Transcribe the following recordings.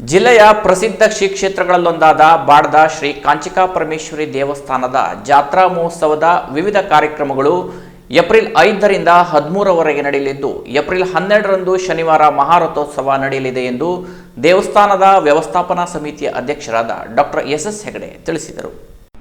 ಜಿಲ್ಲೆಯ ಪ್ರಸಿದ್ಧ ಶ್ರೀ ಕ್ಷೇತ್ರಗಳಲ್ಲೊಂದಾದ ಬಾಡ್ದ ಶ್ರೀ ಕಾಂಚಿಕಾ ಪರಮೇಶ್ವರಿ ದೇವಸ್ಥಾನದ ಜಾತ್ರಾ ಮಹೋತ್ಸವದ ವಿವಿಧ ಕಾರ್ಯಕ್ರಮಗಳು ಏಪ್ರಿಲ್ ಐದರಿಂದ ಹದಿಮೂರವರೆಗೆ ನಡೆಯಲಿದ್ದು, ಏಪ್ರಿಲ್ ಹನ್ನೆರಡರಂದು ಶನಿವಾರ ಮಹಾರಥೋತ್ಸವ ನಡೆಯಲಿದೆ ಎಂದು ದೇವಸ್ಥಾನದ ವ್ಯವಸ್ಥಾಪನಾ ಸಮಿತಿಯ ಅಧ್ಯಕ್ಷರಾದ ಡಾಕ್ಟರ್ ಎಸ್ ಎಸ್ ಹೆಗಡೆ ತಿಳಿಸಿದರು.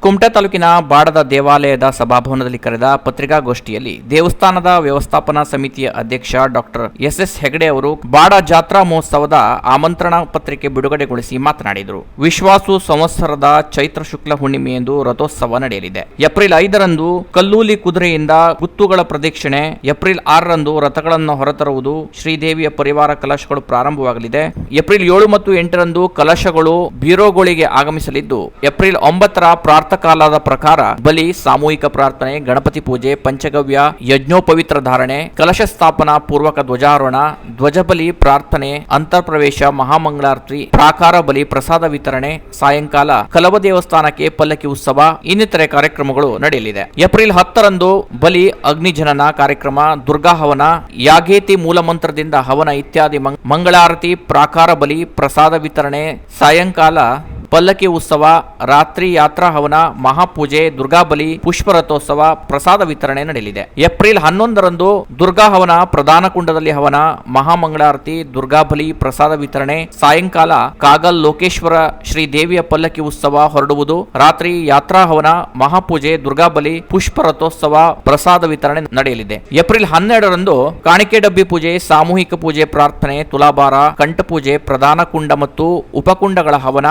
ಕುಮಟಾ ತಾಲೂಕಿನ ಬಾಡದ ದೇವಾಲಯದ ಸಭಾಭವನದಲ್ಲಿ ಕರೆದ ಪತ್ರಿಕಾಗೋಷ್ಠಿಯಲ್ಲಿ ದೇವಸ್ಥಾನದ ವ್ಯವಸ್ಥಾಪನಾ ಸಮಿತಿಯ ಅಧ್ಯಕ್ಷ ಡಾಕ್ಟರ್ ಎಸ್ ಎಸ್ ಹೆಗಡೆ ಅವರು ಬಾಡ ಜಾತ್ರಾ ಮಹೋತ್ಸವದ ಆಮಂತ್ರಣ ಪತ್ರಿಕೆ ಬಿಡುಗಡೆಗೊಳಿಸಿ ಮಾತನಾಡಿದರು. ವಿಶ್ವಾಸು ಸಂವತ್ಸರದ ಚೈತ್ರ ಶುಕ್ಲ ಹುಣ್ಣಿಮೆಯಂದು ರಥೋತ್ಸವ ನಡೆಯಲಿದೆ. ಏಪ್ರಿಲ್ ಐದರಂದು ಕಲ್ಲೂಲಿ ಕುದುರೆಯಿಂದ ಗುತ್ತುಗಳ ಪ್ರದಕ್ಷಿಣೆ, ಏಪ್ರಿಲ್ ಆರರಂದು ರಥಗಳನ್ನು ಹೊರತರುವುದು ಶ್ರೀದೇವಿಯ ಪರಿವಾರ ಕಲಶಗಳು ಪ್ರಾರಂಭವಾಗಲಿದೆ. ಏಪ್ರಿಲ್ ಏಳು ಮತ್ತು ಎಂಟರಂದು ಕಲಶಗಳು ಬೀರೋಗಳಿಗೆ ಆಗಮಿಸಲಿದ್ದು, ಏಪ್ರಿಲ್ ಒಂಬತ್ತರ ಪ್ರಾರ್ಥಕಾಲದ ಪ್ರಕಾರ ಬಲಿ, ಸಾಮೂಹಿಕ ಪ್ರಾರ್ಥನೆ, ಗಣಪತಿ ಪೂಜೆ, ಪಂಚಗವ್ಯ, ಯಜ್ಞೋಪವಿತ್ರ ಧಾರಣೆ, ಕಲಶ ಸ್ಥಾಪನಾ ಪೂರ್ವಕ ಧ್ವಜಾರೋಹಣ ಧ್ವಜಬಲಿ ಪ್ರಾರ್ಥನೆ, ಅಂತರ್ಪ್ರವೇಶ, ಮಹಾಮಂಗಳಾರತಿ, ಪ್ರಾಕಾರ ಬಲಿ ಪ್ರಸಾದ ವಿತರಣೆ, ಸಾಯಂಕಾಲ ಕಲವ ದೇವಸ್ಥಾನಕ್ಕೆ ಪಲ್ಲಕ್ಕಿ ಉತ್ಸವ, ಇನ್ನಿತರೆ ಕಾರ್ಯಕ್ರಮಗಳು ನಡೆಯಲಿದೆ. ಏಪ್ರಿಲ್ ಹತ್ತರಂದು ಬಲಿ ಅಗ್ನಿಜನನ ಕಾರ್ಯಕ್ರಮ, ದುರ್ಗಾ ಹವನ, ಯಾಗೇತಿ ಮೂಲಮಂತ್ರದಿಂದ ಹವನ ಇತ್ಯಾದಿ ಮಂಗ್- ಮಂಗಳಾರತಿ, ಪ್ರಾಕಾರ ಬಲಿ ಪ್ರಸಾದ ವಿತರಣೆ, ಸಾಯಂಕಾಲ ಪಲ್ಲಕ್ಕಿ ಉತ್ಸವ, ರಾತ್ರಿ ಯಾತ್ರಾ ಹವನ, ಮಹಾಪೂಜೆ ದುರ್ಗಾಬಲಿ ಪುಷ್ಪರಥೋತ್ಸವ, ಪ್ರಸಾದ ವಿತರಣೆ ನಡೆಯಲಿದೆ. ಏಪ್ರಿಲ್ ಹನ್ನೊಂದರಂದು ದುರ್ಗಾ ಹವನ, ಪ್ರಧಾನ ಕುಂಡದಲ್ಲಿ ಹವನ, ಮಹಾಮಂಗಳಾರತಿ ದುರ್ಗಾಬಲಿ ಪ್ರಸಾದ ವಿತರಣೆ, ಸಾಯಂಕಾಲ ಕಾಗಲ್ ಲೋಕೇಶ್ವರ ಶ್ರೀ ದೇವಿಯ ಪಲ್ಲಕ್ಕಿ ಉತ್ಸವ ಹೊರಡುವುದು, ರಾತ್ರಿ ಯಾತ್ರಾ ಹವನ, ಮಹಾಪೂಜೆ ದುರ್ಗಾಬಲಿ ಪುಷ್ಪರಥೋತ್ಸವ, ಪ್ರಸಾದ ವಿತರಣೆ ನಡೆಯಲಿದೆ. ಏಪ್ರಿಲ್ ಹನ್ನೆರಡರಂದು ಕಾಣಿಕೆ ಡಬ್ಬಿ ಪೂಜೆ, ಸಾಮೂಹಿಕ ಪೂಜೆ, ಪ್ರಾರ್ಥನೆ, ತುಲಾಭಾರ, ಕಂಠಪೂಜೆ, ಪ್ರಧಾನ ಕುಂಡ ಮತ್ತು ಉಪಕುಂಡಗಳ ಹವನ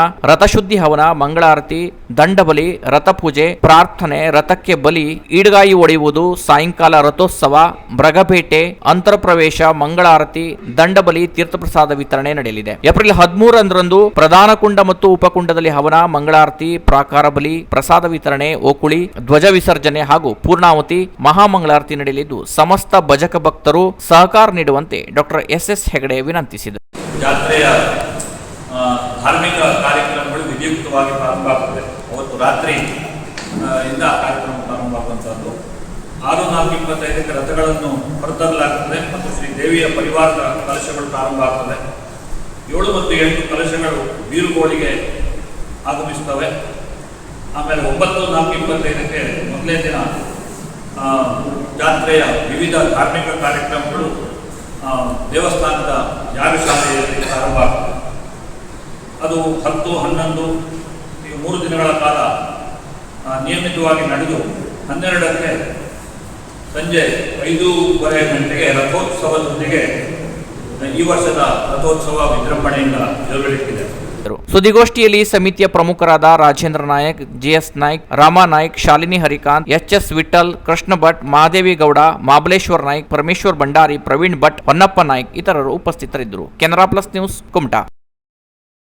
ರಥಶುದ್ಧಿ ಹವನ, ಮಂಗಳಾರತಿ, ದಂಡಬಲಿ, ರಥಪೂಜೆ, ಪ್ರಾರ್ಥನೆ, ರಥಕ್ಕೆ ಬಲಿ, ಈಡ್ಗಾಯಿ ಒಡೆಯುವುದು, ಸಾಯಂಕಾಲ ರಥೋತ್ಸವ, ಮೃಗಪೇಟೆ, ಅಂತರಪ್ರವೇಶ, ಮಂಗಳಾರತಿ, ದಂಡಬಲಿ, ತೀರ್ಥಪ್ರಸಾದ ವಿತರಣೆ ನಡೆಯಲಿದೆ. ಏಪ್ರಿಲ್ ಹದಿಮೂರರಂದು ಪ್ರಧಾನ ಕುಂಡ ಮತ್ತು ಉಪಕುಂಡದಲ್ಲಿ ಹವನ, ಮಂಗಳಾರತಿ, ಪ್ರಾಕಾರ ಬಲಿ, ಪ್ರಸಾದ ವಿತರಣೆ, ಓಕುಳಿ, ಧ್ವಜ ವಿಸರ್ಜನೆ ಹಾಗೂ ಪೂರ್ಣಾವತಿ ಮಹಾಮಂಗಳಾರತಿ ನಡೆಯಲಿದ್ದು, ಸಮಸ್ತ ಭಜಕ ಭಕ್ತರು ಸಹಕಾರ ನೀಡುವಂತೆ ಡಾಕ್ಟರ್ ಎಸ್ ಎಸ್ ಹೆಗಡೆ ವಿನಂತಿಸಿದರು ಜಾತ್ರೆಯ ಆ, ಧಾರ್ಮಿಕ ಕಾರ್ಯಕ್ರಮಗಳು ವಿಧಿಯುಕ್ತವಾಗಿ ಪ್ರಾರಂಭ ಆಗ್ತದೆ ಅವತ್ತು ರಾತ್ರಿ ಇಂದ ಕಾರ್ಯಕ್ರಮ ಪ್ರಾರಂಭ ಆಗುವಂಥದ್ದು ಆರು ನಾಲ್ಕು ಇಪ್ಪತ್ತೈದಕ್ಕೆ ರಥಗಳನ್ನು ಹೊರತರಲಾಗ್ತದೆ ಮತ್ತು ಶ್ರೀ ದೇವಿಯ ಪರಿವಾರದ ಕಲಶಗಳು ಪ್ರಾರಂಭ ಆಗ್ತದೆ. ಏಳು ಮತ್ತು ಎಂಟು ಕಲಶಗಳು ಬೀರುಗೋಳಿಗೆ ಆಗಮಿಸ್ತವೆ ಆಮೇಲೆ ಒಂಬತ್ತು ನಾಲ್ಕು ಇಪ್ಪತ್ತೈದಕ್ಕೆ ಮೊದಲನೇ ದಿನ ಜಾತ್ರೆಯ ವಿವಿಧ ಧಾರ್ಮಿಕ ಕಾರ್ಯಕ್ರಮಗಳು ದೇವಸ್ಥಾನದ ದೇವಸ್ಥಾನದ ಯಾಗಶಾಲೆಯಲ್ಲಿ ಪ್ರಾರಂಭ ಆಗ್ತದೆ. ಅದು ಹತ್ತು, ಹನ್ನೊಂದು ಮೂರು ದಿನಗಳ ಕಾಲ ನಿಯಮಿತವಾಗಿ ನಡೆದು ಹನ್ನೆರಡಕ್ಕೆ ಸಂಜೆ ಐದೂವರೆ ಗಂಟೆಗೆ ರಥೋತ್ಸವದೊಂದಿಗೆ ಈ ವರ್ಷದ ರಥೋತ್ಸವ ವಿಜೃಂಭಣೆಯಿಂದ ಜರುಗಲಿಕ್ಕಿದೆ ಸುದ್ದಿಗೋಷ್ಠಿಯಲ್ಲಿ ಸಮಿತಿಯ ಪ್ರಮುಖರಾದ Rajendra Nayak, GS Naik, Rama Naik, Shalini Harikanth H S Vittal Krishna Bhat, Mahadevi Gowda Mableshwar Naik, Parameshwar Bhandari, Praveen Bhat, Honnappa Naik ಇತರರು ಉಪಸ್ಥಿತರಿದ್ದರು. Canara plus news Kumta.